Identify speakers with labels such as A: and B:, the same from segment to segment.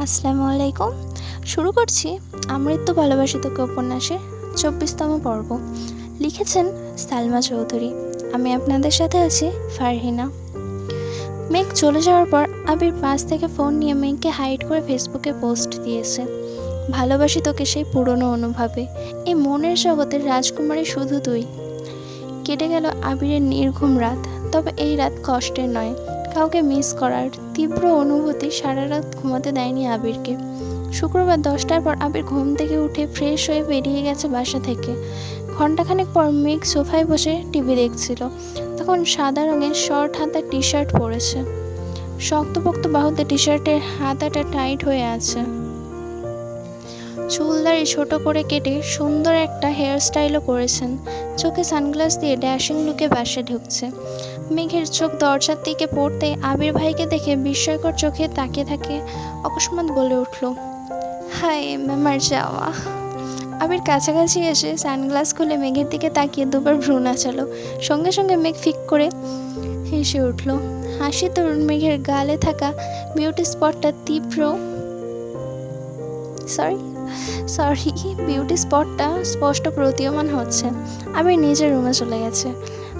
A: আসসালামু আলাইকুম। শুরু করছি আমৃত্যু ভালোবাসিত উপন্যাসের চব্বিশতম পর্ব। লিখেছেন সালমা চৌধুরী। আমি আপনাদের সাথে আছি ফারহিনা। মেঘ চলে যাওয়ার পর আবির পাশ থেকে ফোন নিয়ে মেঘকে হাইড করে ফেসবুকে পোস্ট দিয়েছে। ভালোবাসি তোকে সেই পুরনো অনুভবে। এই মনের জগতের রাজকুমারী শুধু তুই। কেটে গেল আবিরের নির্ঘুম রাত। তবে এই রাত কষ্টের নয়। কাউকে মিস করার তীব্র অনুভূতি সারা রাত ঘুমাতে দেয়নি আবিরকে। শুক্রবার দশটার পর আবির ঘুম থেকে উঠে ফ্রেশ হয়ে বেরিয়ে গেছে বাসা থেকে। ঘন্টাখানেক পর মেঘ সোফায় বসে টিভি দেখছিল। তখন সাদা রঙের শর্ট হাতা টি শার্ট পরেছে। শক্তপোক্ত বাহুতে টি শার্টের হাতাটা টাইট হয়ে আছে। চুলদারি ছোট করে কেটে সুন্দর একটা হেয়ার স্টাইলও করেছেন। চোখে সানগ্লাস দিয়ে ড্যাশিং লুকে বাসে ঢুকছে। মেঘের চোখ দরজার দিকে পড়তে আবির ভাইকে দেখে বিস্ময়কর চোখে তাকিয়ে থাকে। অকস্মাৎ বলে উঠল হাই আমার যাওয়া আবির কাছাকাছি এসে সানগ্লাস খুলে মেঘের দিকে তাকিয়ে দুবার ভ্রু নাচালো। সঙ্গে সঙ্গে মেঘ ফিক করে হেসে উঠল, হাসি তরুণ মেঘের গালে থাকা বিউটি স্পটটা তীব্র সরি সরি বিউটি স্পটটা স্পষ্ট প্রতীয়মান হচ্ছে। আবির নিজের রুমে চলে গেছে।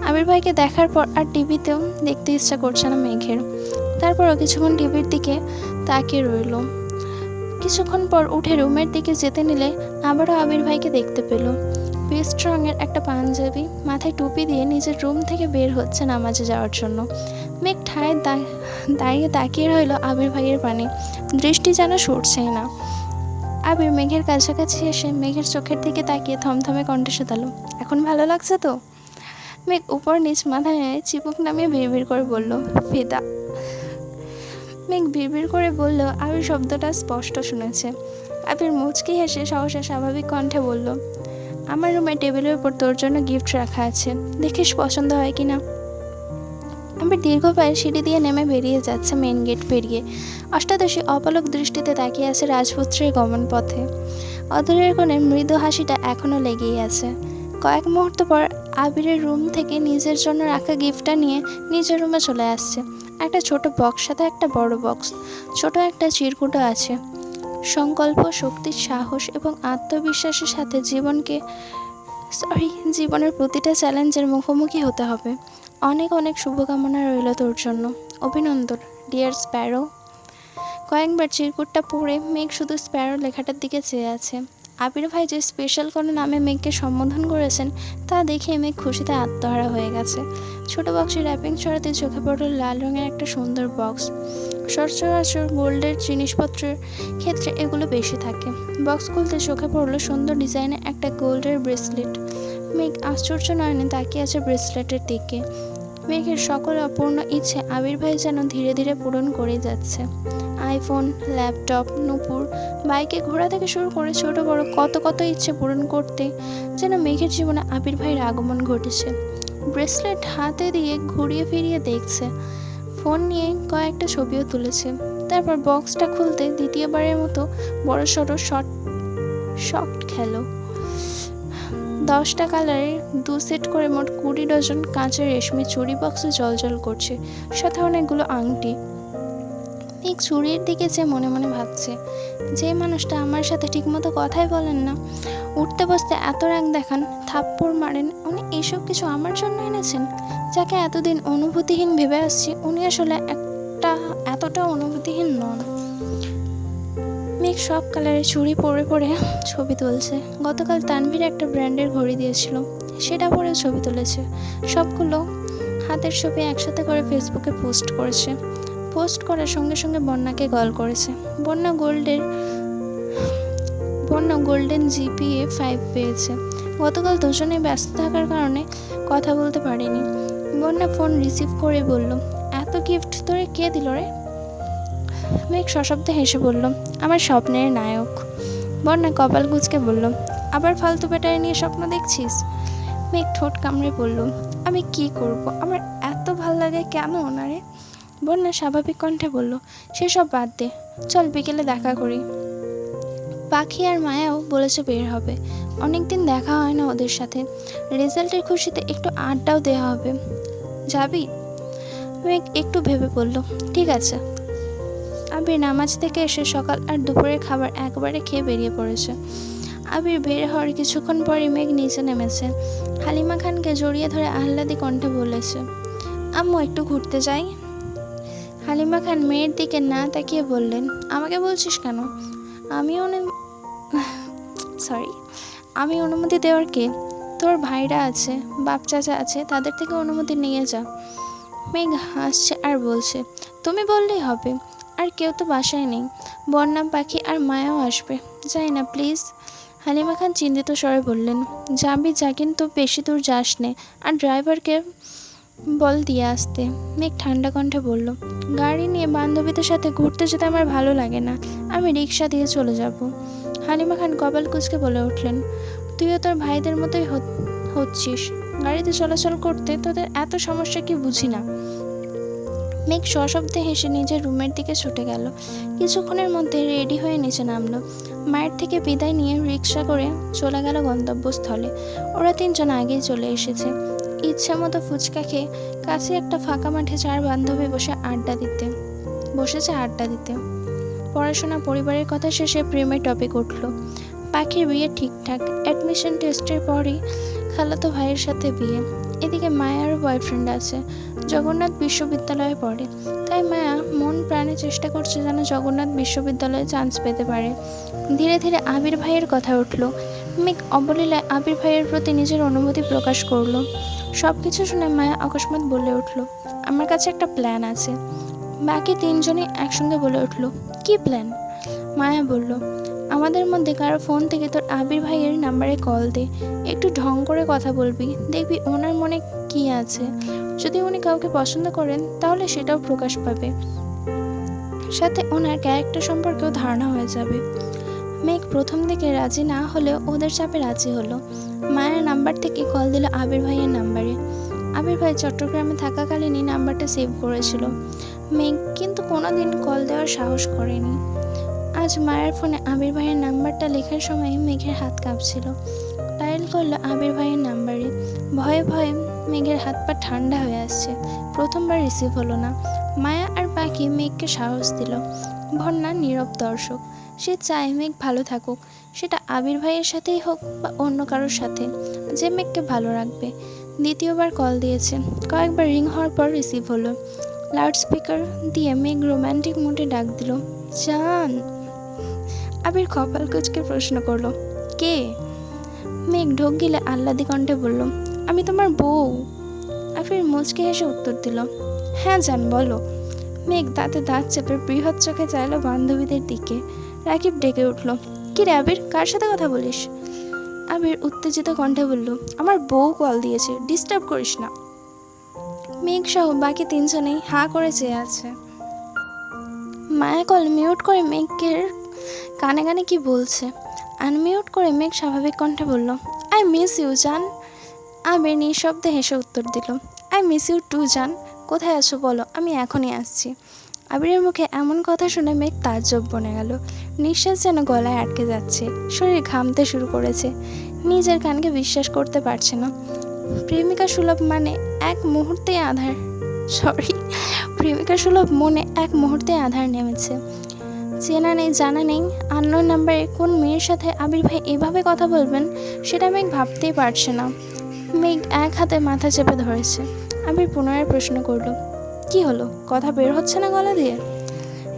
A: আবির ভাইকে দেখার পর আর টিভিতেও দেখতে ইচ্ছা করছে না মেঘের। তারপরও কিছুক্ষণ টিভির দিকে তাকিয়ে রইল। কিছুক্ষণ পর উঠে রুমের দিকে যেতে নিলে আবারও আবির ভাইকে দেখতে পেল। পেস্ট রঙের একটা পাঞ্জাবি, মাথায় টুপি দিয়ে নিজের রুম থেকে বের হচ্ছে নামাজে যাওয়ার জন্য। মেঘ ঠায় দাঁড়িয়ে তাকিয়ে রইল আবির ভাইয়ের পানে। দৃষ্টি যেন সরছেই না। আবির মেঘের কাছাকাছি এসে মেঘের চোখের দিকে তাকিয়ে থমথমে কণ্ঠে শোধালো, এখন ভালো লাগছে তো? মেঘ উপর নিচ মাথা নেড়ে চিবুক নামিয়ে ভিড় করে বলল, ফিদা। মেঘ বিড়বিড় করে বলল, আবির শব্দটা স্পষ্ট শুনেছে। আবির মুচকি হেসে সহসা স্বাভাবিক কণ্ঠে বলল, আমার রুমে টেবিলের উপর তোর জন্য গিফট রাখা আছে। দেখিস পছন্দ হয় কি না আবির দীর্ঘ পায়ে সিঁড়ি দিয়ে নেমে বেরিয়ে যাচ্ছে মেন গেট পেরিয়ে। অষ্টাদশী অপলক দৃষ্টিতে তাকিয়ে আছে রাজপুত্রের গমন পথে। অদূরের কোণে মৃদু হাসিটা এখনও লেগেই আছে। কয়েক মুহূর্ত পর আবিরের রুম থেকে নিজের জন্য রাখা গিফটটা নিয়ে নিজের রুমে চলে আসছে। একটা ছোট বক্স, সাথে একটা বড় বক্স। ছোট একটা চিরকুটো আছে। সংকল্প, শক্তি, সাহস এবং আত্মবিশ্বাসের সাথে জীবনকে সরি জীবনের প্রতিটা চ্যালেঞ্জের মুখোমুখি হতে হবে। অনেক অনেক শুভকামনা রইল তোর জন্য। অভিনন্দন ডিয়ার স্প্যারো কয়েকবার চিরকুটটা পড়ে মেঘ শুধু স্প্যারো লেখাটার দিকে চেয়ে আছে। আবির ভাই যে স্পেশাল কোনো নামে মেঘকে সম্বোধন করেছেন, তা দেখে মেঘ খুশিতে আত্মহারা হয়ে গেছে। ছোট বক্সের র্যাপিং ছড়াতে চোখে পড়ল লাল রঙের একটা সুন্দর বক্স সচরাচর গোল্ডের জিনিসপত্রের ক্ষেত্রে এগুলো বেশি থাকে। বক্স খুলতে চোখে পড়ল সুন্দর ডিজাইনের একটা গোল্ডের ব্রেসলেট মেঘ আশ্চর্য নয়নে তাকিয়ে আছে ব্রেসলেটের দিকে। মেঘের সকল অপূর্ণ ইচ্ছে আবির ভাই যেন ধীরে ধীরে পূরণ করে যাচ্ছে। আইফোন, ল্যাপটপ, নুপুর, বাইকে ঘোরা থেকে শুরু করে ছোট, বড় কত কত ইচ্ছে পূরণ করতে যেন মেঘের জীবনে আবির ভাইয়ের আগমন ঘটেছে। ব্রেসলেট হাতে দিয়ে ঘুরিয়ে ফিরিয়ে দেখছে। ফোন নিয়ে কয়েকটা ছবিও তুলেছে। তারপর বক্সটা খুলতে দ্বিতীয়বারের মতো বড় সড়ো শর্ট শর্ট খেলো। দশটা কালারের দু সেট করে মোট কুড়ি ডজন কাঁচের রেশমি চুড়ি বক্সে জলজল করছে, সাথে অনেকগুলো আংটি। ঠিক চুরির দিকে যে মনে মনে ভাবছে, যে মানুষটা আমার সাথে ঠিকমতো কথাই বলেন না, উঠতে বসতে এত রাগ দেখান, থাপ্পড় মারেন, উনি এইসব কিছু আমার জন্য এনেছেন? যাকে এতদিন অনুভূতিহীন ভেবে আসছি, উনি আসলে একটা সব কালারের চুড়ি পরে পরে ছবি তুলছে। গতকাল তানভীর একটা ব্র্যান্ডের ঘড়ি দিয়েছিল। সেটা পরে ছবি তুলেছে। সবগুলো হাতের ছবি একসাথে করে ফেসবুকে পোস্ট করেছে। পোস্ট করার সঙ্গে সঙ্গে বন্যাকে কল করেছে। বন্যা গোল্ডের, বন্যা গোল্ডেন জিপিএ ফাইভ পেয়েছে। গতকাল দুজনে ব্যস্ত থাকার কারণে কথা বলতে পারিনি। বন্যা ফোন রিসিভ করে বলল, এত গিফট তোরে কে দিল রে? মেঘ সশব্দে হেসে বলল, আমার স্বপ্নের নায়ক। বন্যা কপাল গুজকে বলল, আবার ফালতু ব্যাটারি নিয়ে স্বপ্ন দেখছিস? মেঘ ঠোঁট কামড়ে বলল, আমি কি করব? আমার এত ভালো লাগে কেন ওনারে? বন্যা স্বাভাবিক কণ্ঠে বলল, সেসব বাদ দে, চল বিকেলে দেখা করি। পাখি আর মায়াও বলেছে বের হবে। অনেকদিন দেখা হয় না ওদের সাথে। রেজাল্টের খুশিতে একটু আড্ডাও দেওয়া হবে। যাবি? মেঘ একটু ভেবে বলল, ঠিক আছে। আবির নামাজ থেকে এসে সকাল আর দুপুরের খাবার একবারে খেয়ে বেরিয়ে পড়েছে। আবির বের হওয়ার কিছুক্ষণ পরই মেঘ নিচে নেমেছে। হালিমা খানকে জড়িয়ে ধরে আহ্লাদি কণ্ঠে বলেছে, আম্মু, একটু ঘুরতে যাই? হালিমা খান মেয়ের দিকে না তাকিয়ে বললেন, আমাকে বলছিস কেন? আমি সরি আমি অনুমতি দেওয়ার কে? তোর ভাইরা আছে, বাপ চাচা আছে, তাদের থেকে অনুমতি নিয়ে যা। মেঘ হাসছে আর বলছে, তুমি বললেই হবে। আর কেউ তো বাসায় নেই। বন্যা, পাখি আর মায়াও আসবে। যাই না প্লিজ হালিমা খান চিন্তিত স্বরে বললেন, যাবি যা কিন্তু বেশি দূর যাস নে আর ড্রাইভারকে বল দিয়ে আসতে। মেঘ ঠান্ডা কণ্ঠে বলল, গাড়ি নিয়ে বান্ধবীদের সাথে ঘুরতে যেতে আমার ভালো লাগে না। আমি রিক্সা দিয়ে চলে যাব। হালিমা খান কপাল কুচকে বলে উঠলেন, তুইও তোর ভাইদের মতোই হচ্ছিস। গাড়িতে চলাচল করতে তোদের এত সমস্যা কি বুঝি না? মেঘ সশব্দে হেসে নিজের রুমের দিকে ছুটে গেল। কিছুক্ষণের মধ্যে রেডি হয়ে নিচে নামলো। মায়ের থেকে বিদায় নিয়ে রিক্সা করে চলে গেল গন্তব্যস্থলে। ওরা তিনজন আগেই চলে এসেছে। ইচ্ছে মতো ফুচকা খেয়ে কাছে একটা ফাঁকা মাঠে চার বান্ধবী বসে আড্ডা দিতে, বসেছে আড্ডা দিতে। পড়াশোনা পরিবারের কথা শেষে প্রেমের টপিক উঠল। পাখির বিয়ে ঠিকঠাক অ্যাডমিশন টেস্টের পরই খালাতো ভাইয়ের সাথে বিয়ে। এদিকে মায়ারও বয়ফ্রেন্ড আছে। জগন্নাথ বিশ্ববিদ্যালয়ে পড়ে। তাই মায়া মন প্রাণে চেষ্টা করছে যেন জগন্নাথ বিশ্ববিদ্যালয়ে চান্স পেতে পারে। ধীরে ধীরে আবির ভাইয়ের কথা উঠল। মেঘ অবলীলায় আবির ভাইয়ের প্রতি নিজের অনুভূতি প্রকাশ করল। সব কিছু শুনে মায়া অকস্মাৎ বলে উঠল, আমার কাছে একটা প্ল্যান আছে। বাকি তিনজনই একসঙ্গে বলে উঠল, কি প্ল্যান মায়া বলল, আমাদের মধ্যে কারও ফোন থেকে তোর আবির ভাইয়ের নাম্বারে কল দে। একটু ঢং করে কথা বলবি। দেখবি ওনার মনে কি আছে। যদি উনি কাউকে পছন্দ করেন, তাহলে সেটাও প্রকাশ পাবে। সাথে ওনার ক্যারেক্টার সম্পর্কেও ধারণা হয়ে যাবে। মেঘ প্রথম দিকে রাজি না হলেও ওদের চাপে রাজি হলো। মায়ের নাম্বার থেকে কল দিল আবির ভাইয়ের নাম্বারে। আবির ভাই চট্টগ্রামে থাকাকালীনই নাম্বারটা সেভ করেছিল। মেঘ কিন্তু কোনোদিন কল দেওয়ার সাহস করেনি। আজ মায়ের ফোনে আবির ভাইয়ের নাম্বারটা লেখার সময় মেঘের হাত কাঁপছিল। ডায়াল করল আবির ভাইয়ের নাম্বারে। ভয়ে ভয়ে মেঘের হাত পা ঠান্ডা হয়ে আসছে। প্রথমবার রিসিভ হলো না। মায়া আর পাখি মেঘকে সাহস দিল। ভন্না নীরব দর্শক। সে চায় মেঘ ভালো থাকুক। সেটা আবির ভাইয়ের সাথেই হোক বা অন্য কারোর সাথে। যে মেঘকে ভালো রাখবে। দ্বিতীয়বার কল দিয়েছে। কয়েকবার রিং হওয়ার পর রিসিভ হলো। লাউড স্পিকার দিয়ে মেঘ রোম্যান্টিক মুডে ডাক দিল, জান। আবির কপাল কুচকে প্রশ্ন করল, কে? মেঘ ঢোক গিলে আহ্লাদি কণ্ঠে বলল আমি তোমার বউ। আবির মুচকে হেসে উত্তর দিল হ্যাঁ জান, বলো। মেঘ দাঁতে দাঁত চেপে বৃহৎ চোখে চাইলো বান্ধবীদের দিকে। রাকিব ডেকে উঠল, কি রে আবির, কার সাথে কথা বলিস? আবির উত্তেজিত কণ্ঠে বলল, আমার বউ কল দিয়েছে ডিস্টার্ব করিস না। মেঘ সহ বাকি তিনজনেই হা করে চেয়ে আছে। মায়া কল মিউট করে মেঘের কানে কানে কি বলছে? আনমিউট করে মেঘ স্বাভাবিক কণ্ঠে বলল আই মিস ইউ জান। আবির নিঃশব্দে হেসে উত্তর দিল, আই মিস ইউ টু, জান। কোথায় আছো বলো? আমি এখনই আসছি। আবিরের মুখে এমন কথা শুনে মেঘ তাজ্জব বনে গেল। নিঃশ্বাস যেন গলায় আটকে যাচ্ছে। শরীর ঘামতে শুরু করেছে। নিজের কানকে বিশ্বাস করতে পারছে না। প্রেমিকা সুলভ মানে এক মুহূর্তে আধার সরি, প্রেমিকা সুলভ মনে এক মুহূর্তে আধার নেমেছে। চেনা নেই, জানা নেই আন্নোর নাম্বারে কোন মেয়ের সাথে আবির ভাই এভাবে কথা বলবেন, সেটা মেঘ ভাবতেই পারছে না। মেঘ এক হাতে মাথা চেপে ধরেছে। আবির পুনরায় প্রশ্ন করল, কি হলো? কথা বের হচ্ছে না গলা দিয়ে?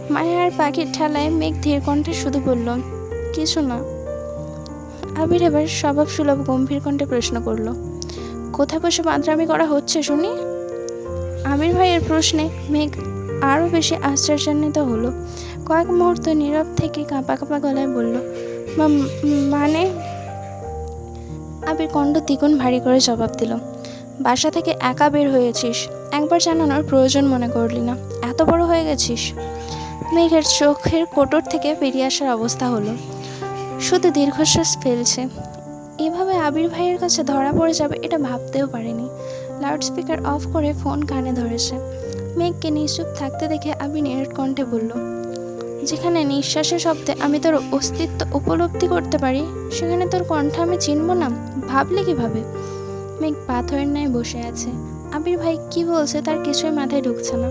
A: মায়া আর পাখির ঠেলায় মেঘ ধীর কণ্ঠে শুধু বলল, কিছু না। আবির এবার স্বভাব সুলভ গম্ভীর কণ্ঠে প্রশ্ন করল, কোথায় বসে বাদরামি করা হচ্ছে শুনি? আবির ভাইয়ের প্রশ্নে মেঘ আরও বেশি আশ্চর্যান্বিত হলো। কয়েক মুহূর্ত নীরব থেকে কাঁপা কাঁপা গলায় বলল, "মা- মানে আবির কণ্ঠ দ্বিগুণ ভারী করে জবাব দিল। বাসা থেকে একা বের হয়েছিস। একবার জানানোর প্রয়োজন মনে করলি না। এত বড় হয়ে গেছিস? মেঘের চোখের কোটর থেকে বেরিয়ে আসার অবস্থা হলো। শুধু দীর্ঘশ্বাস ফেলছে। এভাবে আবির ভাইয়ের কাছে ধরা পড়ে যাবে এটা ভাবতেও পারেনি। লাউডস্পিকার অফ করে ফোন কানে ধরেছে। মেঘকে নিশ্চুপ থাকতে দেখে আবির নিরট কণ্ঠে বলল যেখানে নিঃশ্বাসের শব্দে আমি তোর অস্তিত্ব উপলব্ধি করতে পারি, সেখানে তোর কণ্ঠ আমি চিনব না। ভাবলে কীভাবে? মেঘ পাথরের ন্যায় বসে আছে। আবির ভাই কি বলছে তার কিছুই মাথায় ঢুকছে না।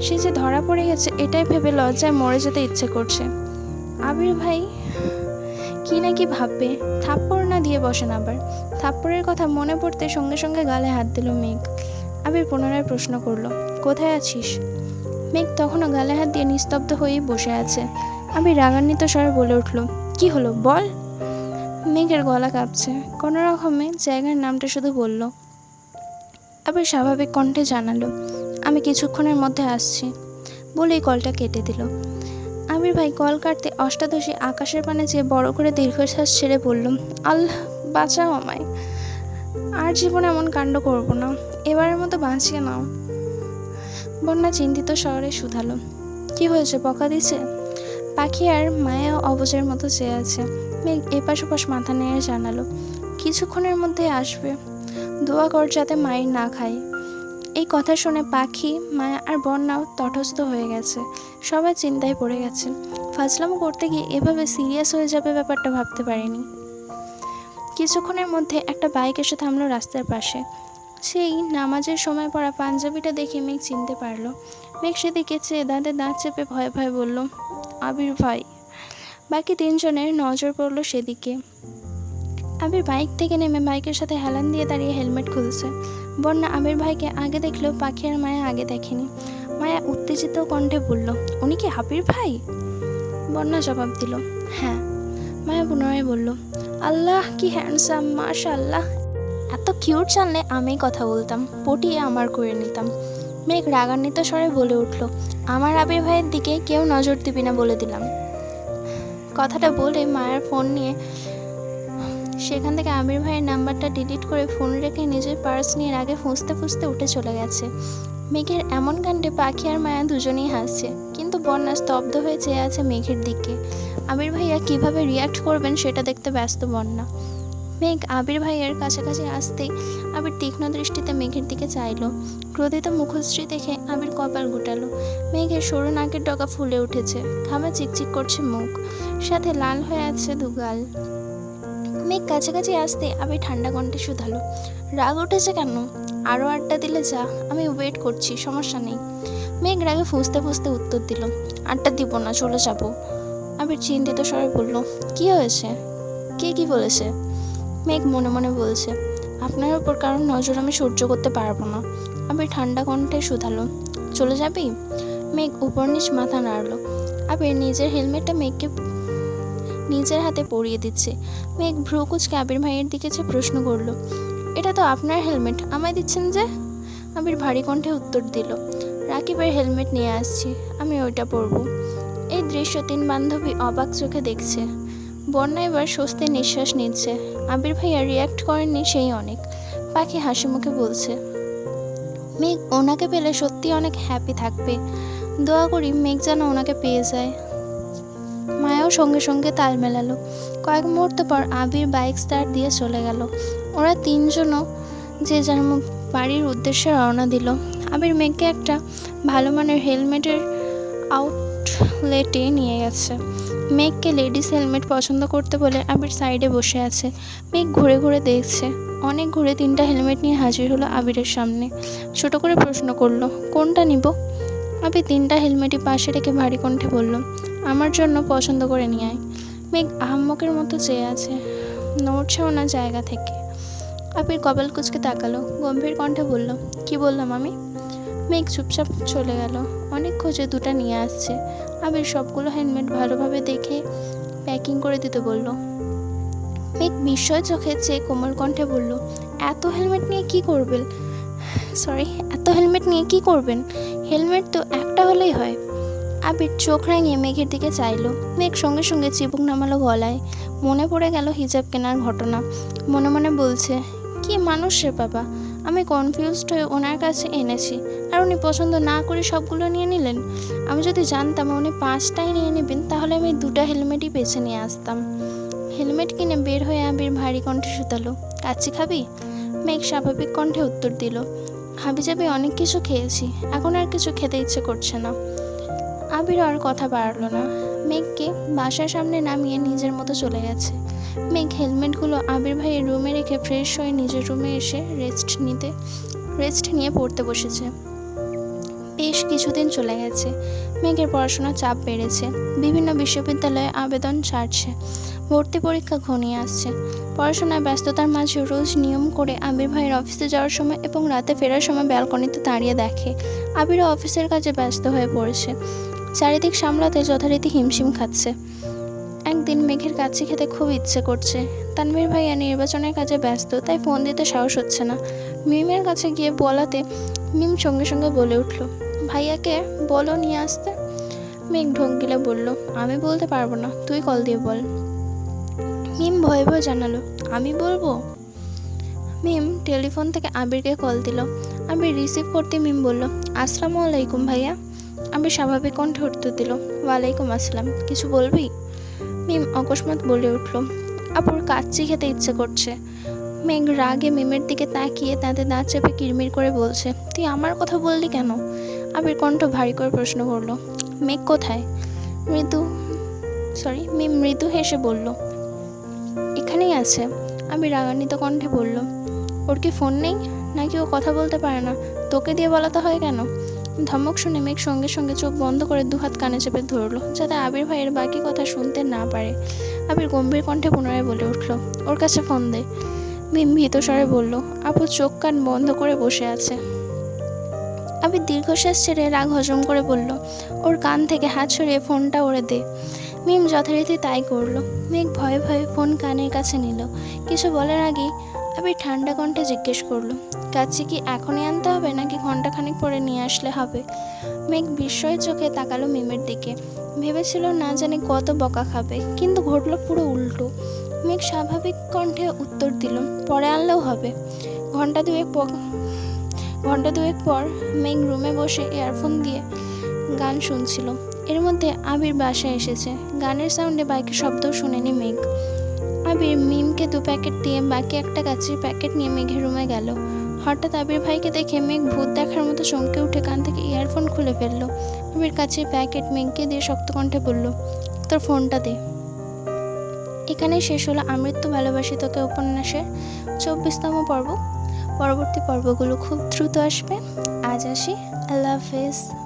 A: সে যে ধরা পড়ে গেছে, এটাই ভেবে লজ্জায় মরে যেতে ইচ্ছে করছে। আবির ভাই কি না কি ভাববে? থাপ্পড় না দিয়ে বসেন আবার। থাপ্পড়ের কথা মনে পড়তে সঙ্গে সঙ্গে গালে হাত দিল মেঘ। আবির পুনরায় প্রশ্ন করল, কোথায় আছিস? মেঘ তখনও গালে হাত দিয়ে নিস্তব্ধ হয়েই বসে আছে। আমি রাগান্বিত স্বরে বলে উঠল, কি হলো, বল? মেঘের গলা কাঁপছে। কোনো রকমে জায়গার নামটা শুধু বলল। আবার স্বাভাবিক কণ্ঠে জানালো, আমি কিছুক্ষণের মধ্যে আসছি। বলেই কলটা কেটে দিল। আমির ভাই কল কাটতে অষ্টাদশী আকাশের পানে চেয়ে বড় করে দীর্ঘশ্বাস ছেড়ে বলল, আল্লাহ, বাঁচাও আমায়। আর জীবনে এমন কাণ্ড করব না। এবারের মতো বাঁচিয়ে নাও। বন্যা চিন্তিত শহরে শুধালো কি হয়েছে? বকা দিছে? পাখি আর মায়া অবজের মতো চেয়ে আছে। মেঘ এপাশ ওপাশ মাথা নেড়ে জানালো, কিছুক্ষণের মধ্যে আসবে। দোয়া কর যাতে মায়ের না খায় এই কথা শুনে পাখি, মায়া আর বন্যাও তটস্থ হয়ে গেছে। সবাই চিন্তায় পড়ে গেছে। ফাজলামো করতে গিয়ে এভাবে সিরিয়াস হয়ে যাবে ব্যাপারটা ভাবতে পারিনি। কিছুক্ষণের মধ্যে একটা বাইক এসে থামলো রাস্তার পাশে। সেই নামাজের সময় পড়া পাঞ্জাবিটা দেখে মেঘ চিনতে পারল। মেঘ সেদিকে চেয়ে দাঁতে দাঁত চেপে ভয়ে ভয়ে বলল, আবির ভাই। বাকি তিনজনের নজর পড়ল সেদিকে। আবির বাইক থেকে নেমে বাইকের সাথে হেলান দিয়ে দাঁড়িয়ে হেলমেট খুলছে। বন্যা আবির ভাইকে আগে দেখলেও পাখি আর মায়া আগে দেখেনি। মায়া উত্তেজিত কণ্ঠে বলল, উনি কি আবির ভাই? বন্যা জবাব দিল হ্যাঁ। মায়া পুনরায় বলল, আল্লাহ কি হ্যান্ডসাম মাশা আল্লাহ এত কিউট জানলে আমি কথা বলতাম, পটিয়ে আমার করে নিতাম। মেঘ রাগান্বিত স্বরে বলে উঠল, আমার আবির ভাইয়ের দিকে কেউ নজর দিবি না বলে দিলাম। কথাটা বলে মায়ের ফোন নিয়ে সেখান থেকে আমির ভাইয়ের নাম্বারটা ডিলিট করে ফোন রেখে নিজের পার্স নিয়ে আগে ফুঁসতে ফুঁসতে উঠে চলে গেছে। মেঘের এমন কাণ্ডে পাখি আর মায়া দুজনেই হাসছে, কিন্তু বন্যা স্তব্ধ হয়ে চেয়ে আছে মেঘের দিকে। আমির ভাইয়া কীভাবে রিয়াক্ট করবেন সেটা দেখতে ব্যস্ত বন্যা। মেঘ আবির ভাইয়ের কাছাকাছি আসতেই আবির তীক্ষ্ণ দৃষ্টিতে মেঘের দিকে চাইলো। ক্রোধিত মুখশ্রী দেখে আবির কপাল গুটালো। মেঘের সরু নাকের ডগা ফুলে উঠেছে। ঘামে চিকচিক করছে মুখ। সাথে লাল হয়ে আছে দুগাল। মেঘ কাছাকাছি আসতে আবির ঠান্ডা কণ্ঠে শুধালো। রাগ উঠেছে কেন? আরও আড্ডা দিলে যা। আমি ওয়েট করছি, সমস্যা নেই। মেঘ রাগে ফুঁসতে ফুঁসতে উত্তর দিল, আড্ডা দিব না, চলে যাব। আবির চিন্তিত স্বরে বলল, কি হয়েছে? কে কি বলেছে? মেঘ মনে মনে বলছে, আপনার ওপর কারণ নজর আমি সহ্য করতে পারব না। আবির ঠান্ডা কণ্ঠে শুধালো, চলে যাবি? মেঘ উপর নিচ মাথা নাড়লো আবির নিজের হেলমেটটা মেঘকে নিজের হাতে পরিয়ে দিচ্ছে। মেঘ ভ্রু কুচকে আবির ভাইয়ের দিকে যে প্রশ্ন করল, এটা তো আপনার হেলমেট, আমায় দিচ্ছেন যে? আবির ভারী কণ্ঠে উত্তর দিল, রাকিবের হেলমেট নিয়ে আসছি, আমি ওইটা পরবো। এই দৃশ্য তিন বান্ধবী অবাক চোখে দেখছে। বন্যা এবার স্বস্তির নিঃশ্বাস নিচ্ছে। আবির ভাইয়া রিয়াক্ট করেননি সেই অনেক। পাখি হাসি মুখে বলছে, মেঘ ওনাকে পেলে সত্যি অনেক হ্যাপি থাকবে। দোয়া করি মেঘ যেন ওনাকে পেয়ে যায়। মায়াও সঙ্গে সঙ্গে তাল মেলালো। কয়েক মুহূর্ত পর আবির বাইক স্টার্ট দিয়ে চলে গেল। ওরা তিনজনও যে যার বাড়ির উদ্দেশ্যে রওনা দিল। আবির মেঘকে একটা ভালো মানের হেলমেটের আউটলেটে নিয়ে গেছে। মেঘকে লেডিস হেলমেট পছন্দ করতে বলে আবির সাইডে বসে আছে। মেঘ ঘুরে ঘুরে দেখছে। অনেক ঘুরে তিনটা হেলমেট নিয়ে হাজির হলো আবিরের সামনে। ছোট করে প্রশ্ন করল, কোনটা নিব? আবির তিনটা হেলমেটই পাশে রেখে ভারী কণ্ঠে বলল, আমার জন্য পছন্দ করে নিয়ে আয়। মেঘ আহাম্মকের মতো চেয়ে আছে, নড়ছেও না জায়গা থেকে। আবির কপাল কুচকে তাকালো, গম্ভীর কণ্ঠে বলল, কি বললাম আমি? মেঘ চুপচাপ চলে গেল, অনেক খোঁজে দুটো নিয়ে আসছে। আবির সবগুলো হেলমেট ভালোভাবে দেখে প্যাকিং করে দিতে বলল। মেঘ বিস্ময় চোখে চেয়ে কোমল কণ্ঠে বলল, এত হেলমেট নিয়ে কি করবেন? সরি এত হেলমেট নিয়ে কি করবেন? হেলমেট তো একটা হলেই হয়। আবির চোখ রাঙিয়ে মেঘের দিকে চাইলো। মেঘ সঙ্গে সঙ্গে চিবুক নামালো গলায়। মনে পড়ে গেল হিজাব কেনার ঘটনা। মনে মনে বলছে, কি মানুষ রে বাবা! আমি কনফিউজড হয়ে ওনার কাছে এনেছি। আর উনি পছন্দ না করে সবগুলো নিয়ে নিলেন। আমি যদি জানতাম উনি পাঁচটাই নিয়ে নেবেন, তাহলে আমি দুটা হেলমেটই বেছে নিয়ে আসতাম। হেলমেট কিনে বের হয়ে আবির ভারী কণ্ঠে শুতালো কাচ্চি খাবি? মেঘ স্বাভাবিক কণ্ঠে উত্তর দিল হাবি যাবে, অনেক কিছু খেয়েছি। এখন আর কিছু খেতে ইচ্ছে করছে না। আবির আর কথা বাড়লো না। মেঘকে বাসার সামনে নামিয়ে নিজের মতো চলে গেছে। মেঘ হেলমেটগুলো আবির ভাইয়ের রুমে রেখে ফ্রেশ হয়ে নিজের রুমে এসে রেস্ট নিতে, রেস্ট নিয়ে পড়তে বসেছে। বেশ কিছুদিন চলে গেছে। মেঘের পড়াশোনার চাপ বেড়েছে। বিভিন্ন বিশ্ববিদ্যালয়ে আবেদন ছাড়ছে। ভর্তি পরীক্ষা ঘনিয়ে আসছে। পড়াশোনায় ব্যস্ততার মাঝে রোজ নিয়ম করে আবির ভাইয়ের অফিসে যাওয়ার সময় এবং রাতে ফেরার সময় ব্যালকনিতে দাঁড়িয়ে দেখে। আবিরও অফিসের কাজে ব্যস্ত হয়ে পড়েছে। চারিদিক সামলাতে যথারীতি হিমশিম খাচ্ছে। একদিন মেঘের কাছে খেতে খুব ইচ্ছে করছে। তানভীর ভাইয়া নির্বাচনের কাজে ব্যস্ত, তাই ফোন দিতে সাহস হচ্ছে না। মিমের কাছে গিয়ে বলাতে মিম সঙ্গে সঙ্গে বলে উঠল, ভাইয়াকে বলো নিয়ে আসতে? মেঘ ঢোক গিলে বলল, আমি বলতে পারব না, তুই কল দিয়ে বল। মিম ভয়ে ভয়ে জানালো, আমি বলব? মিম টেলিফোন থেকে আবিরকে কল দিল। আবির রিসিভ করতে মিম বলল, আসসালামু আলাইকুম ভাইয়া। আবির স্বাভাবিক কণ্ঠে উত্তর দিল, ওয়ালাইকুম আসসালাম, কিছু বলবি? মিম অকস্মাৎ বলে উঠল, আপুর কাচ্চি খেতে ইচ্ছে করছে। মেঘ রাগে মিমের দিকে তাকিয়ে তাতে দাঁত চেপে কিরমির করে বলছে, তুই আমার কথা বললি কেন? আবির কণ্ঠ ভারী করে প্রশ্ন করল, মেঘ কোথায়? মৃদু সরি মিম মৃদু হেসে বলল, এখানেই আছে। আমি রাগান্বিত কণ্ঠে বলল, ওর কি ফোন নেই? নাকি ও কথা বলতে পারে না? তোকে দিয়ে বলাতে হয় কেন? ধমক শুনে মেঘ সঙ্গে সঙ্গে চোখ বন্ধ করে দুহাত কানে চেপে ধরলো, যাতে আবির ভাইয়ের বাকি কথা শুনতে না পারে। আবির গম্ভীর কণ্ঠে পুনরায় বলে উঠল, ওর কাছে ফোন দে। মিম ভীত স্বরে বলল, আপু চোখ কান বন্ধ করে বসে আছে। আবির দীর্ঘশ্বাস ছেড়ে রাগ হজম করে বলল, ওর কান থেকে হাত সরিয়ে ফোনটা ওরে দে। মিম যথারীতি তাই করল। মেঘ ভয়ে ভয়ে ফোন কানের কাছে নিল। কিছু বলার আগেই আবির ঠান্ডা কণ্ঠে জিজ্ঞেস করল, কাছে কি এখনই আনতে হবে নাকি ঘন্টাখানিক পরে নিয়ে আসলে হবে? মেঘ বিস্ময় চোখে তাকালো মিমের দিকে। ভেবেছিল না জানি কত বকা খাবে, কিন্তু ঘটলো পুরো উল্টো। মেঘ স্বাভাবিক কণ্ঠে উত্তর দিল, পরে আনলেও হবে। ঘণ্টা দুয়েক ঘণ্টা দুয়েক পর মেঘ রুমে বসে ইয়ারফোন দিয়ে গান শুনছিল। এর মধ্যে আবির বাসায় এসেছে। গানের সাউন্ডে বাইকের শব্দও শুনেনি মেঘ। আবির মিমকে দু প্যাকেট দিয়ে বাকি একটা কাচির প্যাকেট নিয়ে মেঘের রুমে গেল। হঠাৎ আবির ভাইকে দেখে মেঘ ভূত দেখার মতো চমকে উঠে কান থেকে ইয়ারফোন খুলে ফেলল। আবির কাছে প্যাকেট মেঘকে দিয়ে শক্ত কণ্ঠে বলল, তোর ফোনটা দে। এখানেই শেষ হলো আমৃত্যু ভালোবাসি তোকে উপন্যাসের চব্বিশতম পর্ব। পরবর্তী পর্বগুলো খুব দ্রুত আসবে। আজ আসি। আল্লাহ হাফেজ।